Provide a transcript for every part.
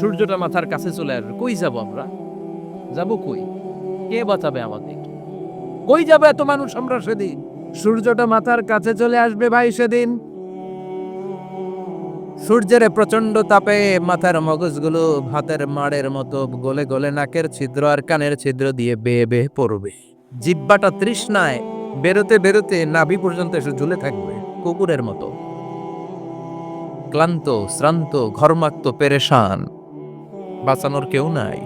সূর্যটা মাথার কাছে চলে আসবে। কই যাব আমরা? যাব কই? কে বাঁচাবে আমাদের কই যাবে এত মানুষ আমরা সেদিন? সূর্যটা মাথার কাছে চলে আসবে ভাই সেদিন। সূর্যের প্রচণ্ড তাপে মাথার মগজগুলো ভাতের মাড়ের মতো গলে গলে নাকের ছিদ্র আর কানের ছিদ্র দিয়ে বেয়ে বেয়ে পড়বে। জিব্বাটা তৃষ্ণায় বেরোতে বেরোতে নাভি পর্যন্ত এসে ঝুলে থাকবে, কুকুরের মতো। ক্লান্ত, শ্রান্ত, ঘর্মাক্ত, পেরেশান। বাঁচানোর কেউ নাই।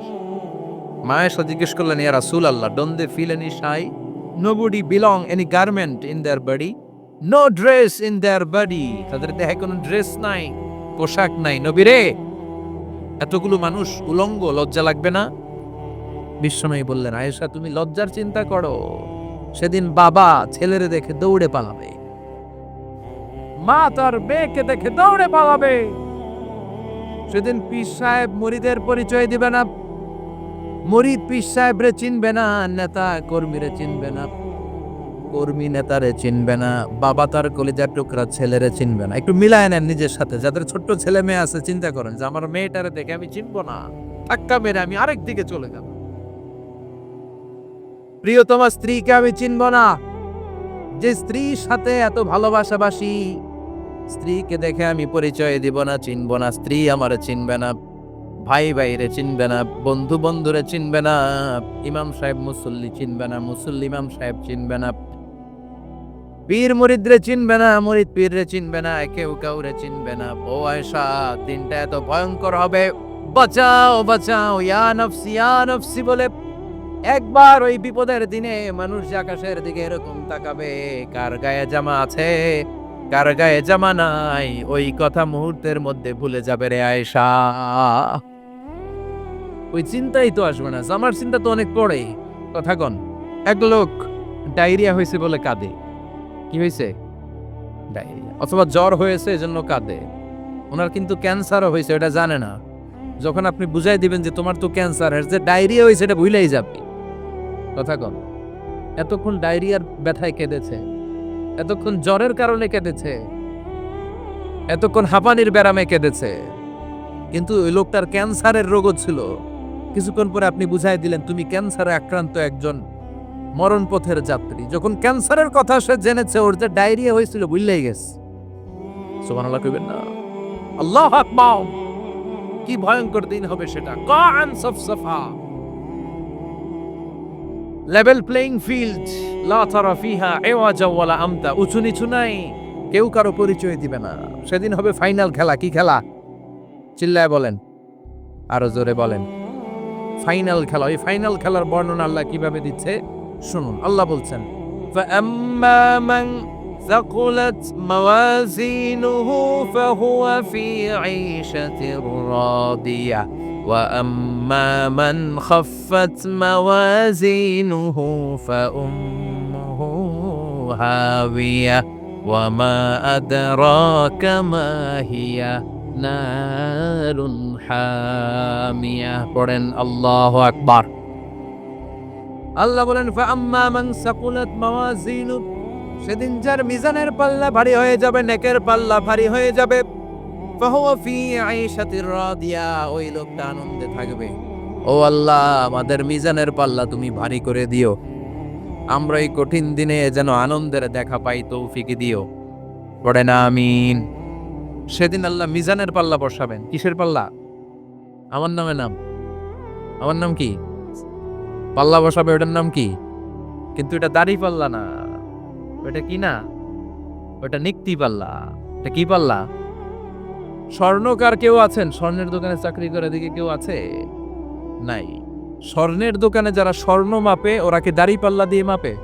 মায়ের সাথে জিজ্ঞেস করলেন, ইয়া রাসূল আল্লাহ don't they feel any shy? Nobody belong any garment in their body no dress in their body তাদের দেহে কোনো ড্রেস নাই, পোশাক নাই। নবীরে এতগুলো মানুষ উলঙ্গ, লজ্জা লাগবে না? বিশ্বময়ী বললেন, আয়েশা, তুমি লজ্জার চিন্তা করো। সেদিন বাবা ছেলেরে দেখে দৌড়ে পালাবে। মা তার মেয়েকে দেখে দৌড়ে পালাবে। সেদিন পীর সাহেব মরিদের পরিচয় দিবে না। মুরিদ পীর সাহেবরে চিনবে না, নেতা কর্মীরে চিনবে না। কর্মী নেতারে চিনবে না, বাবা তার কলিজার টুকরা ছেলেরে চিনবে না। একটু মিলায় নেন নিজের সাথে, যাদের ছোট্ট ছেলে মেয়ে আছে, চিন্তা করেন যে আমার মেয়েটারে দেখে আমি চিনবো না। ধাক্কা মেরে আমি আরেক দিকে চলে যাব। প্রিয়তমা স্ত্রীকে আমি চিনব না। যে স্ত্রীর সাথে এত ভালোবাসাবাসি স্ত্রীকে দেখে আমি পরিচয় দিব না, চিনব না। স্ত্রী আমার চিনবে না, ভাই ভাইরে চিনবে না, বন্ধু বন্ধুরে চিনবে না, ইমাম সাহেব মুসল্লি চিনবে না, মুসল্লি ইমাম সাহেব চিনবে না, পীর মুরিদরে চিনবে না, মুরিদ পীররে চিনবে না, কেউ কাউরে চিনবে না। ও আয়সা দিনটা এত ভয়ঙ্কর হবে। বাঁচাও বাঁচাও, ইয়া নফসি ইয়া নফসি বলে একবার ওই বিপদের দিনে মানুষ আকাশের দিকে এরকম তাকাবে, কার গায়ে জামা আছে? কার গায়ে জামা নাই, ওই কথা মুহূর্তের মধ্যে ভুলে যাবে রে আয়েশা। ওই চিন্তাই তো আসবে না, জামার চিন্তা তো অনেক পড়ে কথা কন, এক লোক ডায়রিয়া হয়েছে বলে কাঁদে। কি হয়েছে? ডায়রিয়া, অথবা জ্বর হয়েছে এজন্য কাঁদে। ওনার কিন্তু ক্যান্সারও হয়েছে এটা জানে না। যখন আপনি বুঝাই দিবেন যে তোমার তো ক্যান্সার যে ডায়রিয়া হয়েছে এটা ভুলেই যাবে। কথা কন, এতক্ষণ ডায়রিয়ার ব্যথায় কেঁদেছে। এতক্ষণ জ্বরের কারণে কেঁদেছে। এতক্ষণ হাঁপানির ব্যারামে কেঁদেছে। কিন্তু ওই লোকটার ক্যান্সারের রোগও ছিল। কিছুক্ষণ পরে আপনি বুঝাই দিলেন, তুমি ক্যান্সারে আক্রান্ত একজন মরণ পথের যাত্রী। যখন ক্যান্সারের কথা সে জেনেছে, ওর যে ডায়রিয়া হয়েছিল বুঝলেই গেছে। কইবেন না। আল্লাহ কি ভয়ঙ্কর দিন হবে সেটা। কান সফসফা লেভেল প্লেইং ফিল্ড লা তারা ফিহা এওয়াজা ওয়ালা আমতা উঁচু নিচু নাই কেউ কারো পরিচয় দিবে না সেদিন হবে ফাইনাল খেলা কি খেলা চিল্লায় বলেন আরো জোরে বলেন ফাইনাল খেলা ওই ফাইনাল খেলার বর্ণনা আল্লাহ কিভাবে দিচ্ছে শুনুন আল্লাহ বলছেন فأما من ثقلت موازينه فهو في عيشة راضية وأما من خفت موازينه فأمه هاوية وما أدراك ما هي نار حامية পড়েন আল্লাহ আকবার আল্লাহ বলেন ফাম্মা মান সাকুলাত মাওয়াজিনু সেদিন যার মিজানের পাল্লা ভারী হয়ে যাবে নেকের পাল্লা ভারী হয়ে যাবে ফাহুয়া ফি আইশাতির রাদিয়া, ওই লোকটা আনন্দে থাকবে। ও আল্লাহ, আমাদের মিজানের পাল্লা তুমি ভারী করে দিও। আমরা এই কঠিন দিনে যেন আনন্দের দেখা পাই, তৌফিক দিও। পড়ে না, আমিন। সেদিন আল্লাহ মিজানের পাল্লা বসাবেন। কিসের পাল্লা? আমার নামে নাম। আমার নাম কি? পাল্লা বসাবে, ওটার নাম কি? কিন্তু এটা দাড়ি পাল্লা না। ওটা কি না? ওটা নিক্তি পাল্লা। এটা কি পাল্লা? স্বর্ণকার কেউ আছেন? স্বর্ণের দোকানে চাকরি করে দিকে কেউ আছে? নাই। স্বর্ণের দোকানে যারা স্বর্ণ মাপে, ওরা কি দাড়ি পাল্লা দিয়ে মাপে?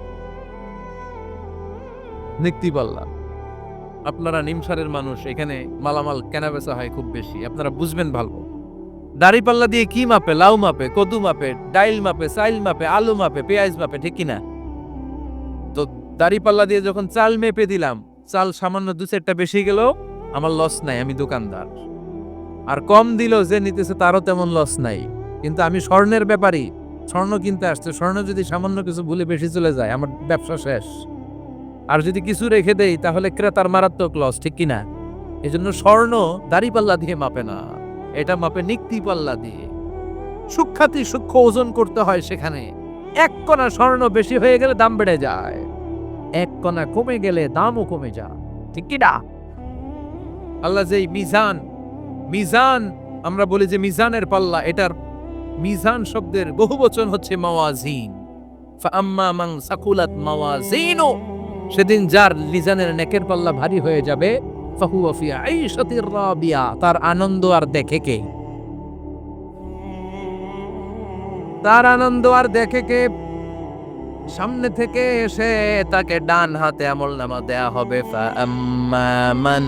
নিক্তি পাল্লা। আপনারা নিমসারের মানুষ, এখানে মালামাল কেনা বেচা হয় খুব বেশি। আপনারা বুঝবেন ভালো। দাড়ি পাল্লা দিয়ে কি মাপে? লাউ মাপে, কদু মাপে, ডাইল মাপে, চাইল মাপে, আলু মাপে, পেঁয়াজ মাপে, ঠিক কিনা? তো দাড়ি পাল্লা দিয়ে যখন চাল মেপে দিলাম, চাল সামান্য দু চারটা বেশি গেল আমার লস নাই, আমি দোকানদার। আর কম দিল যে নিতেছে তারও তেমন লস নাই। কিন্তু আমি স্বর্ণের ব্যাপারই স্বর্ণ কিনতে আসছে, স্বর্ণ যদি সামান্য কিছু ভুলে বেশি চলে যায়, আমার ব্যবসা শেষ। আর যদি কিছু রেখে দেই, তাহলে ক্রেতার মারাত্মক লস ঠিক কিনা? এই জন্য স্বর্ণ দাড়িপাল্লা দিয়ে মাপে না, এটা মাপে নিক্তি পাল্লা দিয়ে। সুখ্যাতি, সূক্ষ্ম ওজন করতে হয় সেখানে। এক কণা স্বর্ণ বেশি হয়ে গেলে দাম বেড়ে যায়। এক কণা কমে গেলে দামও কমে যায়, ঠিক কি না আল্লাহ যে মিজান মিজান, আমরা বলি যে মিজানের পাল্লা, এটার মিজান শব্দের বহু বচন হচ্ছে মাওয়াজিন। ফাআম্মা মান সাকুলাত মাওয়াজিনু, সেদিন যার লিজানের নেকের পাল্লা ভারী হয়ে যাবে, ফাহুয়া ফি আইশাতির রাবিয়া, তার আনন্দ আর দেখে কে? তার আনন্দ আর দেখে কে? সামনে থেকে এসে তাকে ডান হাতে আমল নামা দেয়া হবে, ফাআম্মা মান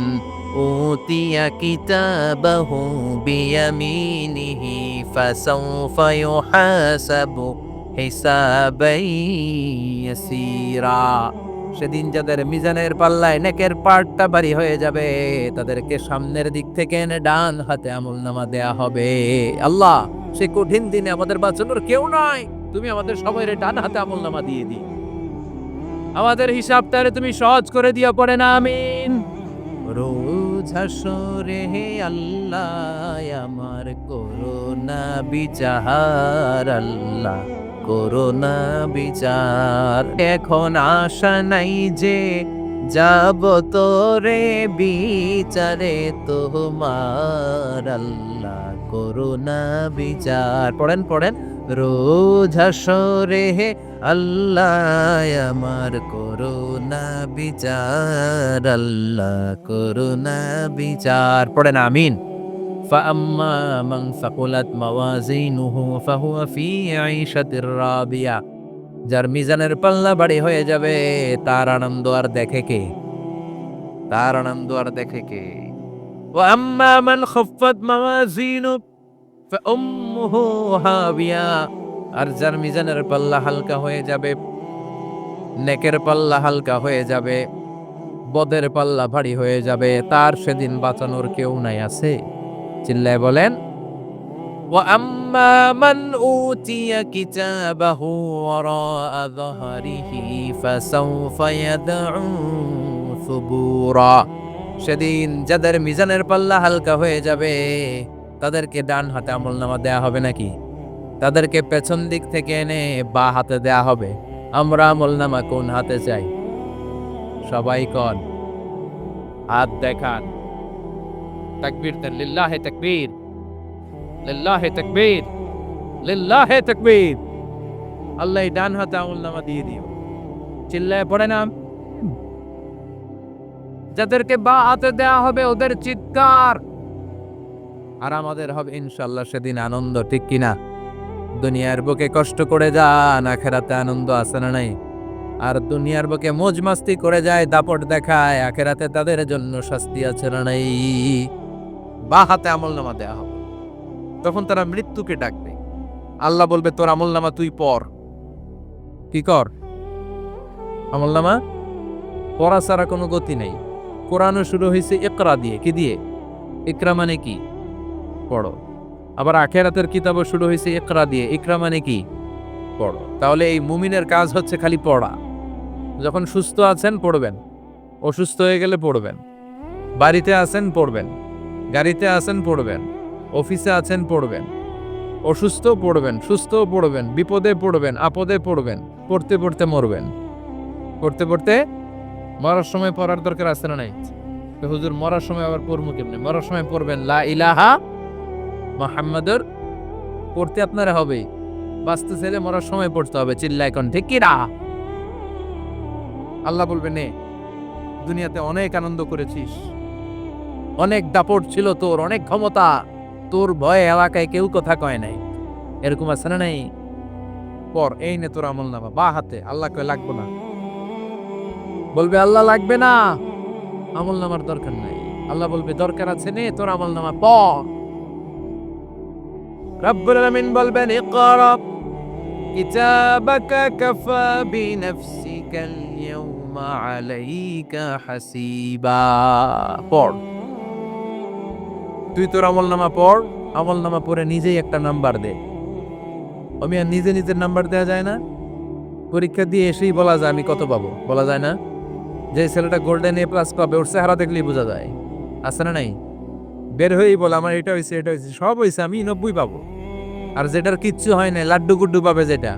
উতিয়া কিতাবাহু বিয়ামিনিহি ফাসাউফা ইউহাসাবু হিসাবাই ইয়াসীরা সেদিন যাদের মিজানের পাল্লায় নেকের পার্টটা বাড়ি হয়ে যাবে, তাদেরকে সামনের দিক থেকে এনে ডান হাতে আমল নামা দেয়া হবে। আল্লাহ, সে কঠিন দিনে আমাদের বাঁচানোর কেউ নয় তুমি আমাদের সবাই ডান হাতে আমল নামা দিয়ে দি আমাদের হিসাব তারে তুমি সহজ করে দিয়া পড়ে না, আমিন। হাসরে হে আল্লাহ, আমার করোনা বিচার, আল্লাহ করোনা বিচার। এখন আশা নাই যে যাব তোরে বিচারে তোমার, আল্লাহ করোনা বিচার। পড়েন পড়েন। রোজ হাসরে হে আল্লাহ আমার করোনা বিচার আল্লাহ করোনা বিচার পড়েন আমিন فأما من ثقلت موازينه فهو في عيشة راضية যার মিজানের পাল্লা বাড়ি হয়ে যাবে তার আনন্দ আর দেখে কে তার আনন্দ আর দেখে কে وأما من خفت موازينه فأمه هاوية আর যার মিজানের পাল্লা হালকা হয়ে যাবে নেকের পাল্লা হালকা হয়ে যাবে বদের পাল্লা ভারী হয়ে যাবে তার সেদিন বাঁচানোর কেউ নাই আছে চিল্লায় বলেন وأما من أوتي كتابه وراء ظهره فسوف يدعو ثبورا সেদিন যাদের মিজানের পাল্লা হালকা হয়ে যাবে তাদেরকে ডান হাতে আমল নামা দেয়া হবে নাকি? তাদেরকে পেছন দিক থেকে এনে বা হাতে দেয়া হবে। আমরা আমল নামা কোন হাতে চাই? সবাই কন। হাত দেখান। তাকবীর দেন। লিল্লাহে তাকবীর। লিল্লাহে তাকবীর। লিল্লাহে তাকবীর। আল্লাহ ডান হাতে আমল নামা দিয়ে দিও। চিল্লায় পড়ে না? যাদেরকে বা হাতে দেয়া হবে ওদের চিৎকার। আর আমাদের হবে ইনশাল্লাহ সেদিন আনন্দ, ঠিক কিনা? দুনিয়ার বুকে কষ্ট করে যান, আখেরাতে আনন্দ আছে না নাই? আর দুনিয়ার বুকে মোজ মাস্তি করে যায়, দাপট দেখায়, আখেরাতে তাদের জন্য শাস্তি আছে না নাই? বা হাতে আমল নামা দেয়া হবে। তখন তারা মৃত্যুকে ডাকবে। আল্লাহ বলবে, তোর আমল নামা তুই পর। কি কর? আমল নামা পড়া ছাড়া কোনো গতি নেই। কোরআনও শুরু হয়েছে একরা দিয়ে। কি দিয়ে? একরা মানে কি? পড়ো। আবার আখেরাতের কিতাবও শুরু হয়েছে ইকরা দিয়ে। ইকরা মানে কি? পড়ো। তাহলে এই মুমিনের কাজ হচ্ছে খালি পড়া। যখন সুস্থ আছেন, পড়বেন। অসুস্থ হয়ে গেলে পড়বেন। বাড়িতে আছেন, পড়বেন। গাড়িতে আছেন, পড়বেন। অফিসে আছেন, পড়বেন। অসুস্থ, পড়বেন। সুস্থ, পড়বেন। বিপদে পড়বেন, আপদে পড়বেন। পড়তে পড়তে মরবেন। পড়তে পড়তে মরার সময় পড়ার দরকার আছে না নাই? হুজুর, মরার সময় আবার পড়ব কেমনি? মরার সময় পড়বেন, লা ইলাহা মোহাম্মদর পড়তে আপনারা হবে। বাঁচতে চাইলে মরার সময় পড়তে হবে চিল্লা এখন ঠিক কি না আল্লাহ বলবে নে দুনিয়াতে অনেক আনন্দ করেছিস। অনেক দাপট ছিল তোর, অনেক ক্ষমতা। তোর ভয়ে এলাকায় কেউ কথা কয় নাই। এরকম আছে না নাই? পর, এই নে তোর আমল নামা, বা হাতে। আল্লাহ কয়, লাগবো না। বলবে, আল্লাহ লাগবে না। আমল নামার দরকার নাই। আল্লাহ বলবে, দরকার আছে নে তোর আমল নামা, পর। রব্বুল আলামিন বলবেন ইকরা কিতাবাকা কাফা বিনফসিকাল ইয়াউমা আলাইকা হাসিবা পড়। তুই তোর আমল নামা পড়। আমল নামা পড়ে নিজেই একটা নাম্বার দে। আমি আর নিজে নিজের নাম্বার দেওয়া যায় না। পরীক্ষা দিয়ে এসেই বলা যায় আমি কত পাবো। বলা যায় না। যে ছেলেটা গোল্ডেন এ প্লাস পাবে, ওর চেহারা দেখলেই বোঝা যায়। আছে না নাই? বের হয়েই বলে, আমার এটা হয়েছে এটা হয়েছে সব হয়েছে আমি নব্বই পাবো। আর যেটার কিচ্ছু হয় নাই লাড্ডু গুড্ডু পাবে যেটা।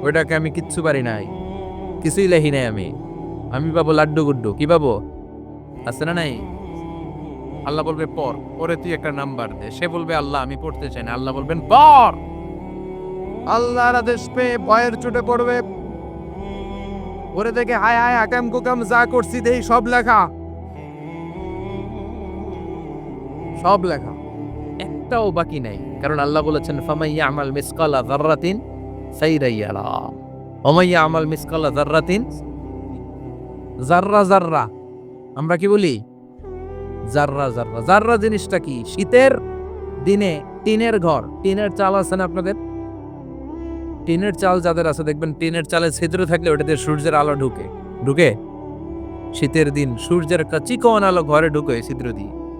ওইটাকে আমি কিচ্ছু পারি নাই। কিছুই লেখি নাই আমি। আমি পাবো লাড্ডু গুড্ডু কি পাবো? আছে না নাই? আল্লাহ বলবে, পর। পরে তুই একটা নাম্বার দে। সে বলবে, আল্লাহ, আমি পড়তে চাই না। আল্লাহ বলবেন, পর! আল্লাহর আদেশ পেয়ে ভয়ের চোটে পড়বে। ওরে দেখে, হায় হায়, আকাম কুকাম, যা করছি, দেই, সব লেখা। সব লেখা। একটাও বাকি নাই। কারণ আল্লাহ বলেছেন ফামাইয়া আমাল মিসকালা যাররাতিন সাইরাইয়ালা। ওমাইয়া আমাল মিসকালা যাররাতিন? জাররা জাররা আমরা কি বলি? জাররা জাররা জাররা জিনিসটা কি? শীতের দিনে টিনের ঘর। টিনের চাল আছে না আপনাদের? টিনের চাল যাদের আছে, দেখবেন টিনের চালে ছিদ্র থাকলে ওটাতে সূর্যের আলো ঢুকে। ঢুকে? শীতের দিন সূর্যের একটা চিকন আলো ঘরে ঢুকে ছিদ্র দিয়ে।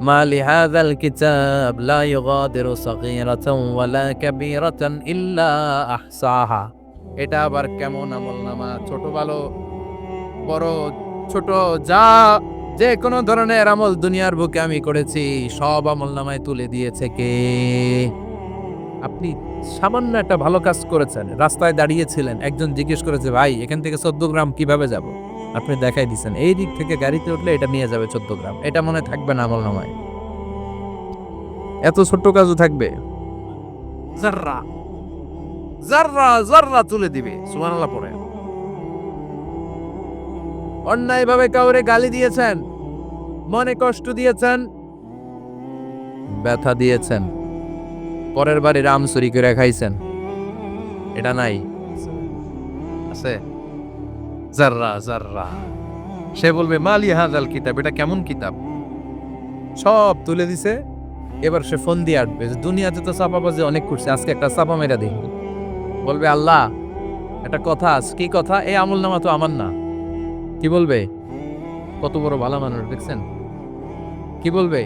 ما لهذا الكتاب لا يغادر صغيرة ولا كبيرة إلا أحصاها এটা আবার কেমন আমল নামা ছোট ভালো বড় ছোট যা যে কোনো ধরনের আমল দুনিয়ার বুকে আমি করেছি সব আমল নামায় তুলে দিয়েছে কে আপনি সামান্য একটা ভালো কাজ করেছেন রাস্তায় দাঁড়িয়েছিলেন একজন জিজ্ঞেস করেছে ভাই এখান থেকে চোদ্দ গ্রাম কিভাবে যাব আপনি দেখাই দিচ্ছেন এই দিক থেকে গাড়িতে উঠলে এটা নিয়ে যাবে চোদ্দ গ্রাম। এটা মনে থাকবে না আমল নামায়। এত ছোট্ট কাজও থাকবে। জাররা জাররা জাররা তুলে দিবে সুবহানাল্লাহ পড়ে। অন্যায়ভাবে কাউরে গালি দিয়েছেন মনে কষ্ট দিয়েছেন ব্যথা দিয়েছেন পরের বাড়ি রাম চুরি করে খাইছেন। এটা নাই। আছে। জাররা জাররা। সে বলবে, মালি হাজাল কিতাব, এটা কেমন কিতাব? সব তুলে দিছে। এবার সে ফোন দিয়ে আসবে দুনিয়াতে তো চাপাবাজি অনেক করছে, আজকে একটা চাপা মেরা দেখি বলবে, আল্লাহ, একটা কথা আছে। কি কথা? এই আমল নামা তো আমার না। কি বলবে? কত বড় ভালো মানুষ, দেখছেন? কি বলবে?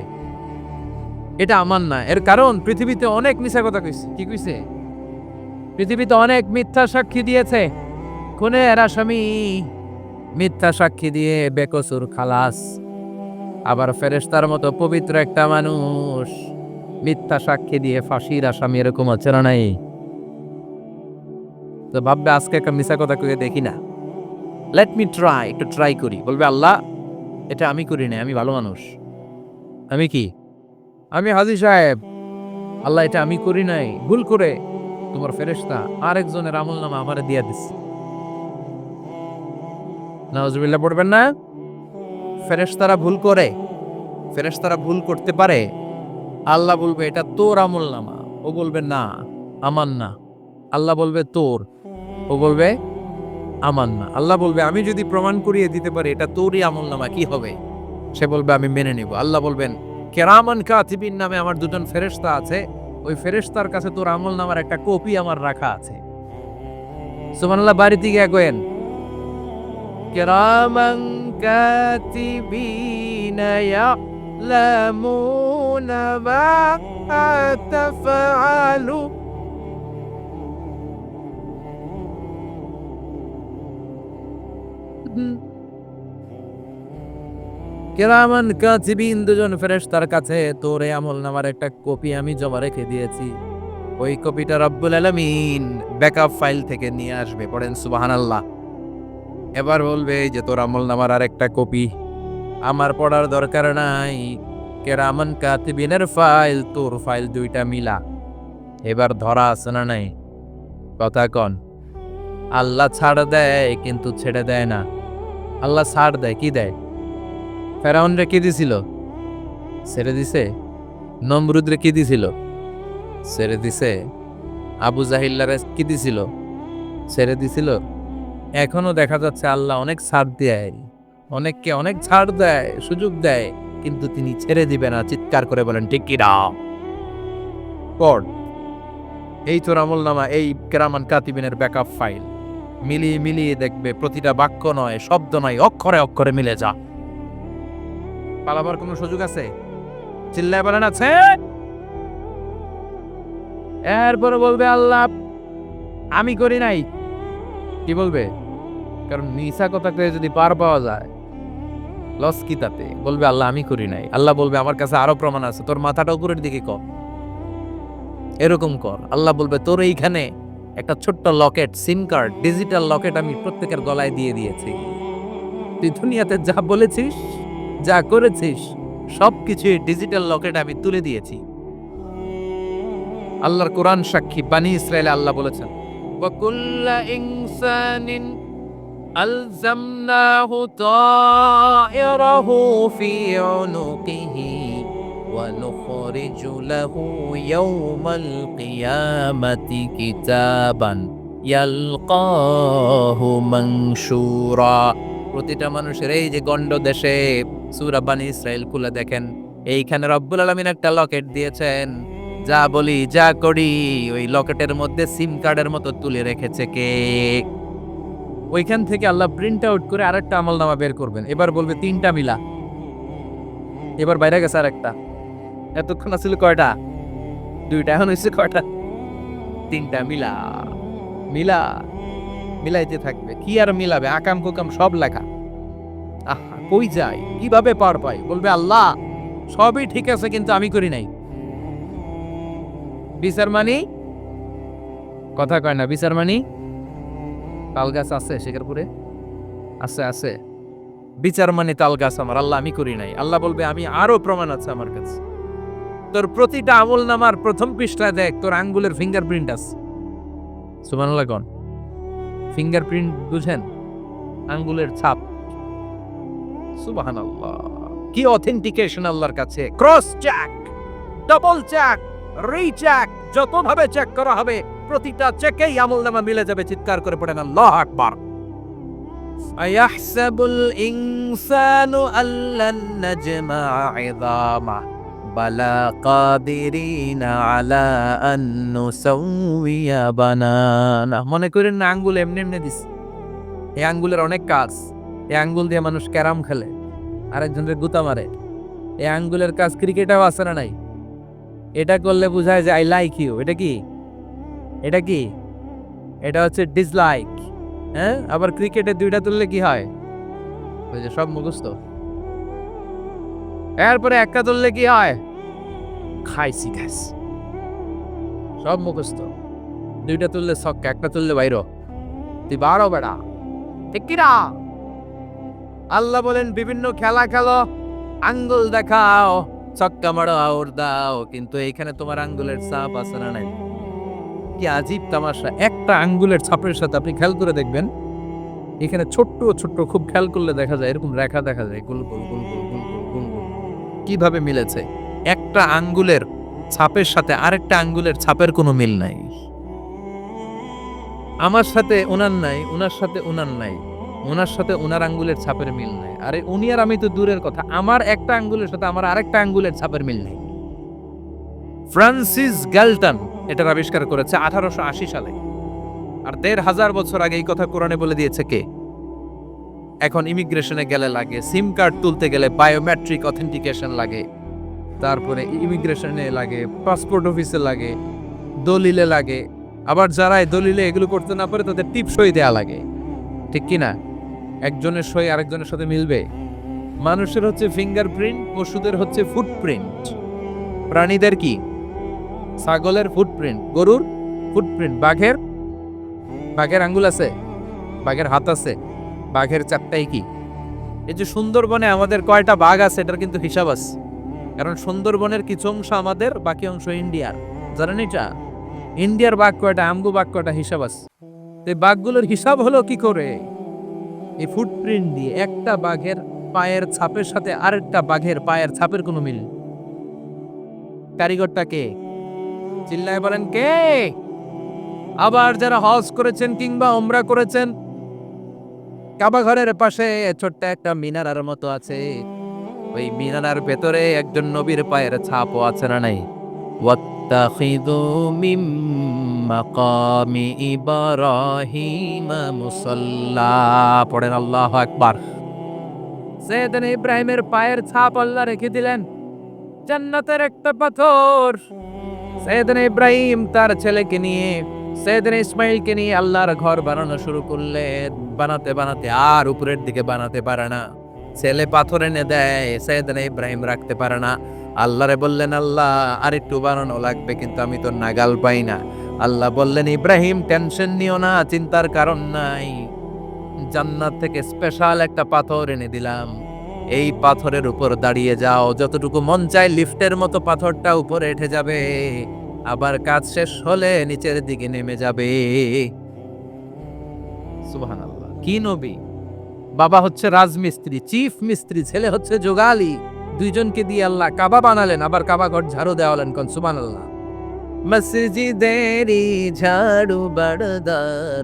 এটা আমার না। এর কারণ, পৃথিবীতে অনেক মিথ্যা কথা কইছে। কি কইছে? পৃথিবীতে অনেক মিথ্যা সাক্ষী দিয়েছে। খুনের আসামি মিথ্যা সাক্ষী দিয়ে বেকসুর খালাস। আবার ফেরেশতার মতো পবিত্র একটা মানুষ মিথ্যা সাক্ষী দিয়ে ফাঁসির আসামি এরকম আছে না নাই? তো ভাববে, আজকে একটা মিথ্যা কথা কয়ে দেখি না। লেট মি ট্রাই একটু ট্রাই করি। বলবে, আল্লাহ, এটা আমি করি না আমি ভালো মানুষ। আমি কি? আমি হাজি সাহেব। আল্লাহ, এটা আমি করি নাই। ভুল করে তোমার ফেরেশতা আরেকজনের আমল নামা আমারে দিয়া দিস নওয়াজবিল্লাহ পড়বেন না? ফেরেশতারা ভুল করে। ফেরেশতারা ভুল করতে পারে। আল্লাহ বলবে, এটা তোর আমল নামা। ও বলবে, না, আমার না। আল্লাহ বলবে, তোর। ও বলবে, আমার না। আল্লাহ বলবে, আমি যদি প্রমাণ করিয়ে দিতে পারি, এটা তোরই আমল নামা, কি হবে? সে বলবে, আমি মেনে নিব। আল্লাহ বলবেন, কেরামান কাতিবিন নামে আমার দুজন ফেরেশতা আছে। ওই ফেরেশতার কাছে তোর আমল নামার একটা কপি আমার রাখা আছে। সুবহানাল্লাহ বাড়িতে গিয়ে গোয়েন কেরামান কাতিবিন ইয়ালামুনা মা তাফআলু কেরামান কাতিবিন দুজন ফেরেশতার কাছে, তোর এই আমল নামার একটা কপি আমি জমা রেখে দিয়েছি। ওই কপিটা রব্বুল আলামিন ব্যাকআপ ফাইল থেকে নিয়ে আসবে। পড়েন সুবহানাল্লাহ। এবার বলবে যে তোর আমল নামার আর একটা কপি। আমার পড়ার দরকার নাই। কেরামন কাতিবিনের ফাইল, তোর ফাইল দুইটা মিলা। এবার ধরা আছে না নাই? কথা কন। আল্লাহ ছাড় দেয়, কিন্তু ছেড়ে দেয় না। আল্লাহ ছাড় দেয়, কি দেয়? ফেরাউন রে কি দিছিল? ছেড়ে দিছে? নমরুদ রে কি দিছিল? ছেড়ে দিছে? আবু জাহিল্লারে কি দিছিল? ছেড়ে দিছিল? এখনও দেখা যাচ্ছে আল্লাহ অনেক ছাড় দেয়, অনেককে অনেক ছাড় দেয়, সুযোগ দেয়, কিন্তু তিনি ছেড়ে দিবে না, চিৎকার করে বলেন, ঠিক কি না? এই তোর আমল নামা এই কেরামান কাতিবিনের ব্যাকআপ ফাইল মিলিয়ে মিলিয়ে দেখবে, প্রতিটা বাক্য নয়, শব্দ নয়, অক্ষরে অক্ষরে মিলে যা। পালাবার কোনো সুযোগ আছে? চিল্লায় বলেন, আছে। এরপরে বলবে, আল্লাহ, আমি করি নাই। কি বলবে? কারণ মিশা কথা কয়ে যদি পার পাওয়া যায়, লস কি তাতে? বলবে, আল্লাহ, আমি করি নাই। আল্লাহ বলবে, আমার কাছে আরও প্রমাণ আছে, তোর মাথাটা উপরের দিকে কর এরকম কর। আল্লাহ বলবে, তোর এইখানে একটা ছোট্ট locket, SIM card, digital locket আমি প্রত্যেকের গলায় দিয়ে দিয়েছি। তুই দুনিয়াতে যা বলেছিস, যা করেছিস সব কিছু ডিজিটাল লকেট আমি তুলে দিয়েছি। আল্লাহর কোরআন সাক্ষী, বানি ইসরায়েলে আল্লাহ বলেছেন وكل إنسان ألزمناه طائره في عنقه ونخرج له يوم القيامة كتابا يلقاه منشورا প্রতিটা মানুষের এই যে গন্ড দেশে সুরা বানি ইসরায়েল খুলে দেখেন এইখানে রব্বুল আলমিন একটা লকেট দিয়েছেন যা বলি, যা করি, ওই লকেটের মধ্যে সিম কার্ডের মতো তুলে রেখেছে কে? ওইখান থেকে আল্লাহ প্রিন্ট আউট করে আরেকটা আমল নামা বের করবেন। এবার বলবে তিনটা মিলা। এবার বাইরে গেছে আর একটা এতক্ষণ আসলে কয়টা? দুইটা, এখন হয়েছে কয়টা? তিনটা, মিলা। মিলা। মিলাইতে থাকবে। কি আর মিলাবে? আকাম কুকাম সব লেখা। আহা, কই যায় কীভাবে পার পাই? বলবে, আল্লাহ, সবই ঠিক আছে, কিন্তু আমি করি নাই। বিচার মানি কথা কয় না বিচার মানি তাল গাছ আছে শেখারপুরে আছে আছে। বিচার মানে তাল গাছ আমার, আল্লাহ আমি করি নাই। আল্লাহ বলবে, আমি আরও প্রমাণ আছে আমার কাছে। তোর প্রতিটা আমল নামার প্রথম পৃষ্ঠায় দেখ, তোর আঙ্গুলের ফিঙ্গারপ্রিন্ট আছে। সুমানুল্লাহ কন। ফিঙ্গারপ্রিন্ট বুঝেন? আঙ্গুলের ছাপ। সুবাহান কি অথেন্টিকেশন আল্লাহর কাছে? Cross check double check recheck যতভাবে check করা হবে প্রতিটা চেকেই আমলনামা মিলে যাবে চিৎকার করে পড়েন আল্লাহ আকবার أيحسب الإنسان أن لن نجمع عظامه بلى قادرين على أن نسوي بنانه মনে করেন না আঙ্গুল এমনি এমনি দিস এই আঙ্গুলের অনেক কাজ এই আঙ্গুল দিয়ে মানুষ ক্যারাম খেলে আরেকজনের গুতা মারে এই আঙ্গুলের কাজ ক্রিকেটেও আছে না নাই এটা করলে বোঝায় যে আই লাইক ইউ এটা কি? এটা কি? এটা হচ্ছে ডিসলাইক হ্যাঁ? আবার ক্রিকেটে দুইটা তুললে কি হয়? ওই যে সব মুখস্থ। এরপরে একটা তুললে কি হয়? খাইছি খাইস সব মুখস্থ। দুইটা তুললে ছক্কা, একটা তুললে বাইর। তুই বারো বেড়া। ঠিক কিনা? আল্লাহ বলেন, বিভিন্ন খেলা খেলো, আঙ্গুল দেখাও। ছক্কা মারো, আউর দাও, কিন্তু এইখানে তোমার আঙ্গুলের ছাপ আছে না নাই? কি আজীব তামাশা। একটা আঙ্গুলের ছাপের সাথে আপনি খেয়াল করে দেখবেন, এখানে ছোট্ট ছোট্ট খুব খেয়াল করলে দেখা যায়, এরকম রেখা দেখা যায়, গুল গুল গুল গুল গুল গুল গুল গুল, কীভাবে মিলেছে? একটা আঙ্গুলের ছাপের সাথে আরেকটা আঙ্গুলের ছাপের কোনো মিল নাই। আমার সাথে ওনার নাই ওনার সাথে ওনার নাই। ওনার সাথে ওনার আঙ্গুলের ছাপের মিল নাই। আরে উনি আর আমি তো দূরের কথা। আমার একটা আঙ্গুলের সাথে আমার আরেকটা আঙ্গুলের ছাপের মিল নেই। ফ্রান্সিস গ্যালটন এটার আবিষ্কার করেছে আঠারোশো আশি সালে। আর দেড় হাজার বছর আগে এই কথা কোরআনে বলে দিয়েছে কে? এখন ইমিগ্রেশনে গেলে লাগে, সিম কার্ড তুলতে গেলে বায়োমেট্রিক অথেন্টিকেশন লাগে, তারপরে ইমিগ্রেশনে লাগে, পাসপোর্ট অফিসে লাগে, দলিলে লাগে। আবার যারা দলিলে এগুলো করতে না পারে তাদের টিপ সই দেওয়া লাগে। ঠিক কি না? একজনের সই আরেকজনের সাথে মিলবে। মানুষের হচ্ছে ফিঙ্গারপ্রিন্ট পশুদের হচ্ছে ফুটপ্রিন্ট প্রাণীদের কি? ছাগলের ফুটপ্রিন্ট গরুর ফুটপ্রিন্ট বাঘের? বাঘের আঙ্গুল আছে? বাঘের হাত আছে? বাঘের চারটাই কি? এই যে সুন্দরবনে আমাদের কয়টা বাঘ আছে, এটার কিন্তু হিসাব আছে। কারণ সুন্দরবনের কিছু অংশ আমাদের, বাকি অংশ ইন্ডিয়ার। জানেন এটা? ইন্ডিয়ার বাঘ কয়টা, আমগো বাঘ কয়টা হিসাব আছে? এই বাঘগুলোর হিসাব হলো কি করে? এই ফুটপ্রিন্ট দিয়ে একটা বাঘের পায়ের ছাপের সাথে আরেকটা বাঘের পায়ের ছাপের কোনো মিল। কারিগরটা কে? চিল্লায় বলেন কে? আবার যারা হজ করেছেন কিংবা ওমরা করেছেন কাবা ঘরের পাশে ছোট্ট একটা মিনারার মতো আছে। ওই মিনারার ভেতরে একজন নবীর পায়ের ছাপও আছে না নাই? واتخذوا من مقام إبراهيم مصلى পড়েন আল্লাহ আকবার সৈয়দনা ইব্রাহিমের পায়ের ছাপ আল্লাহ রেখে দিলেন জান্নাতের একটা পাথর সৈয়দনা ইব্রাহিম তার ছেলেকে নিয়ে সৈয়দনা ইসমাইলকে নিয়ে আল্লাহর ঘর বানানো শুরু করলেন বানাতে বানাতে আর উপরের দিকে বানাতে পারে না ছেলে পাথর এনে দেয় সৈয়দনা ইব্রাহিম রাখতে পারে না আল্লাহরে বললেন, আল্লাহ, আর একটু বানানো লাগবে, কিন্তু আমি তো নাগাল পাই না। আল্লাহ বললেন, ইব্রাহিম, টেনশন নিও না, চিন্তার কারণ নাই। জান্নাত থেকে স্পেশাল একটা পাথর এনে দিলাম। এই পাথরের উপর দাঁড়িয়ে যাও। যতটুকু মন চায় লিফটের মতো পাথরটা উপরে উঠে যাবে। আবার কাজ শেষ হলে নিচের দিকে নেমে যাবে। কি নবী? বাবা হচ্ছে রাজমিস্ত্রি, চিফ মিস্ত্রি, ছেলে হচ্ছে যোগালি। দুইজনকে দিয়ে আল্লাহ কাবা বানালেন, আবার কাবা ঘর ঝাড়ু দেওয়ালেন কোন, সুবহানাল্লাহ। মসজিদেরি ঝাড়ু বড়দার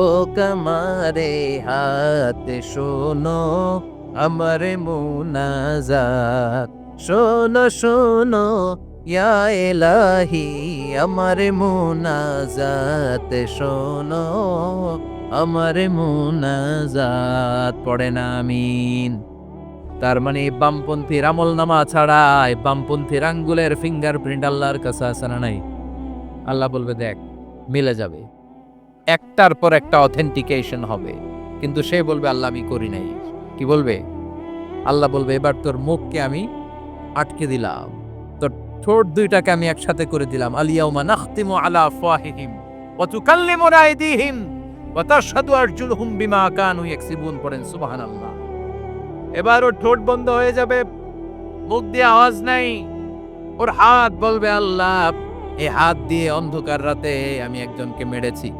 ও কমারে হাত শোনো আমার মুনাজাত। শোনো শোনো, ইয়া এলাহি আমার মুনাজাত, শোনো আমার মুনাজাত, পড়ে না আমিন। তার মানে বামপন্থীর আমল নামা ছাড়া বামপন্থীর আঙ্গুলের ফিঙ্গারপ্রিন্ট আল্লাহর কাছে আছে না নাই? আল্লাহ বলবে, দেখ, মিলে যাবে। একটার পর একটা অথেন্টিকেশন হবে। কিন্তু সে বলবে, আল্লাহ, আমি করি নাই। কি বলবে? আল্লাহ বলবে, এবার তোর মুখকে আমি আটকে দিলাম। তোর ঠোঁট দুইটাকে আমি একসাথে করে দিলাম। আলিয়াউমা নাখতিমু আলা আফওয়াহিহিম ওয়া তুকাল্লিমুনা আইদিহিম ওয়া তাশহাদু আরজুলুহুম বিমা কানু ইয়াকসিবুন। পড়েন, সুবহানাল্লাহ। এবার ওর ঠোঁট বন্ধ হয়ে যাবে। মুখ দিয়ে আওয়াজ নাই। ওর হাত বলবে, আল্লাহ, এই হাত দিয়ে অন্ধকার রাতে আমি একজনকে মেরেছি।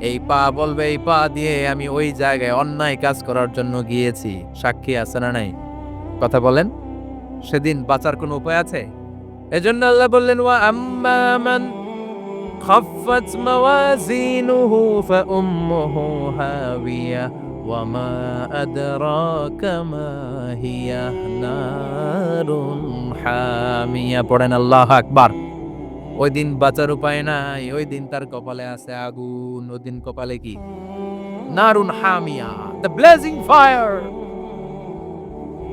এই পা বলবে, এই পা দিয়ে আমি ওই জায়গায় অন্যায় কাজ করার জন্য গিয়েছি। সাক্ষী আছে না নাই? কথা বলেন। সেদিন বাঁচার কোনো উপায় আছে? এজন্য আল্লাহ বললেন, ওয়া আম্মা মান খাফফাত মাওয়াজিনুহু ফাউম্মুহু হাবিয়া। وما أدراك ما هي نار حامية পড়েন আল্লাহ আকবার ওই দিন বাঁচার উপায় নাই ওই দিন তার কপালে আছে আগুন ওই দিন কপালে কি নারুন হামিয়া the blazing fire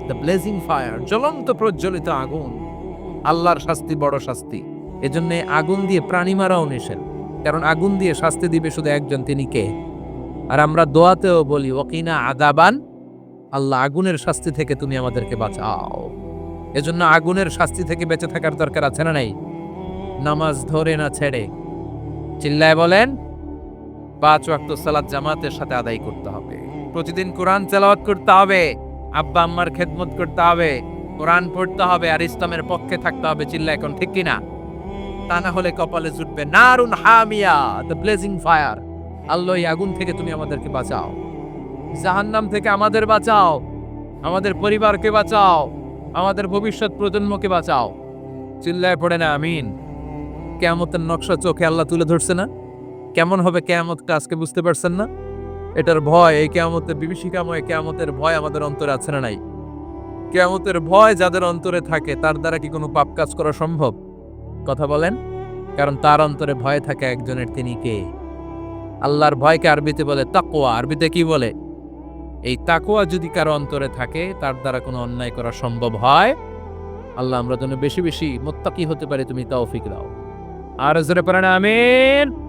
the blazing fire জ্বলন্ত প্রজ্বলিত আগুন আল্লাহর শাস্তি বড় শাস্তি এজন্য আগুন দিয়ে প্রাণী মারাও নিষেধ কারণ আগুন দিয়ে শাস্তি দিবে শুধু একজন তিনি কে আর আমরা দোয়াতেও বলি ওকিনা আদাবান আল্লাহ আগুনের শাস্তি থেকে তুমি আমাদেরকে বাঁচাও। এজন্য আগুনের শাস্তি থেকে বেঁচে থাকার দরকার আছে না নাই? নামাজ ধরে না ছেড়ে। চিল্লায় বলেন, পাঁচ ওয়াক্ত সালাত জামাতের সাথে আদায় করতে হবে। প্রতিদিন কোরআন তেলাওয়াত করতে হবে, আব্বা আম্মার খেদমত করতে হবে, কোরআন পড়তে হবে আর ইসলামের পক্ষে থাকতে হবে চিল্লা এখন ঠিক কিনা? তা না হলে কপালে জুটবে নারুন হামিয়া দ্য ব্লেজিং ফায়ার আল্লাহ এই আগুন থেকে তুমি আমাদেরকে বাঁচাও। জাহান্নাম থেকে আমাদের বাঁচাও। আমাদের পরিবারকে বাঁচাও। আমাদের ভবিষ্যৎ প্রজন্মকে বাঁচাও। চিল্লায় পড়ে না, আমিন। কেয়ামতের নকশা চোখে আল্লাহ তুলে ধরছে না? কেমন হবে কেয়ামতটা আজকে বুঝতে পারছেন না? এটার ভয়, এই কেয়ামতের বিভীষিকাময় কেয়ামতের ভয় আমাদের অন্তরে আছে না নাই? কেয়ামতের ভয় যাদের অন্তরে থাকে, তার দ্বারা কি কোনো পাপ কাজ করা সম্ভব? কথা বলেন? কারণ তার অন্তরে ভয় থাকে একজনের, তিনি কে? আল্লাহর ভয়কে আরবিতে বলে তাকোয়া আরবিতে কি বলে? এই তাকোয়া যদি কারও অন্তরে থাকে, তার দ্বারা কোনো অন্যায় করা সম্ভব হয়? আল্লাহ আমরা যেন বেশি বেশি মোত্তাকি হতে পারে, তুমি তাও ফিক দাও। আর জোরে পারে না আমিন।